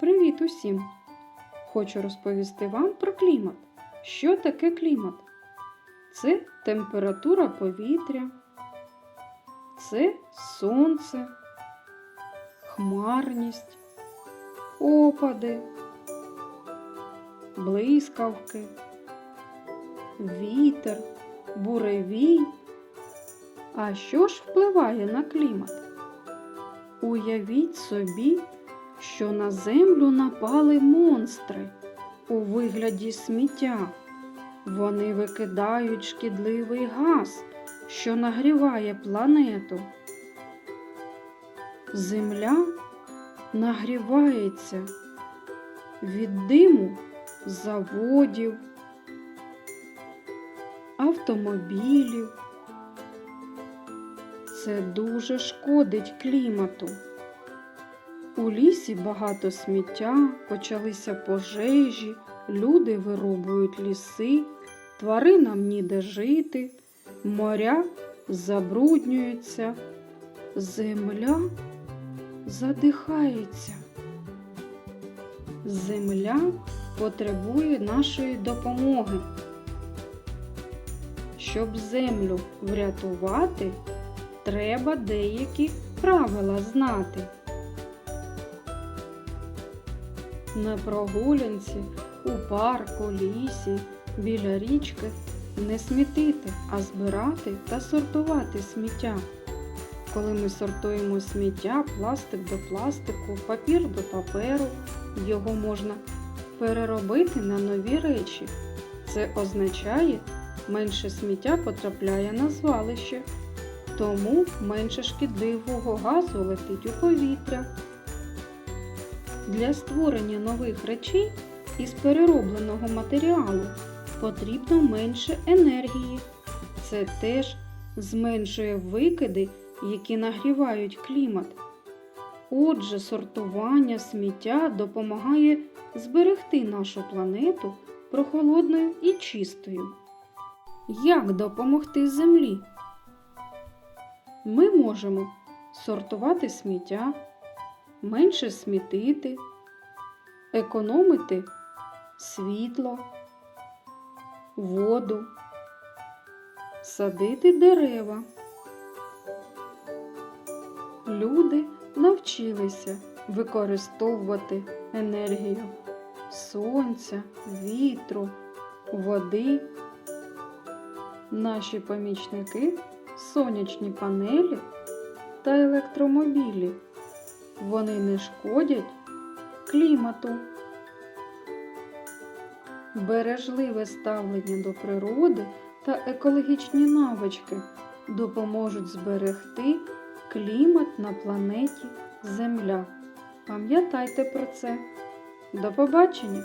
Привіт усім! Хочу розповісти вам про клімат. Що таке клімат? Це температура повітря, це сонце, хмарність, опади, блискавки, вітер, буревій. А що ж впливає на клімат? Уявіть собі, що на землю напали монстри у вигляді сміття. Вони викидають шкідливий газ, що нагріває планету. Земля нагрівається від диму заводів, автомобілів. Це дуже шкодить клімату. У лісі багато сміття, почалися пожежі, люди вирубують ліси, тваринам ніде жити, моря забруднюються, земля задихається. Земля потребує нашої допомоги. Щоб землю врятувати, треба деякі правила знати. На прогулянці, у парку, лісі, біля річки не смітити, а збирати та сортувати сміття. Коли ми сортуємо сміття, пластик до пластику, папір до паперу, його можна переробити на нові речі. Це означає, менше сміття потрапляє на звалище, тому менше шкідливого газу летить у повітря. Для створення нових речей із переробленого матеріалу потрібно менше енергії. Це теж зменшує викиди, які нагрівають клімат. Отже, сортування сміття допомагає зберегти нашу планету прохолодною і чистою. Як допомогти землі? Ми можемо сортувати сміття, менше смітити, економити світло, воду, садити дерева. Люди навчилися використовувати енергію сонця, вітру, води. Наші помічники сонячні панелі та електромобілі. Вони не шкодять клімату. Бережливе ставлення до природи та екологічні навички допоможуть зберегти клімат на планеті Земля. Пам'ятайте про це. До побачення!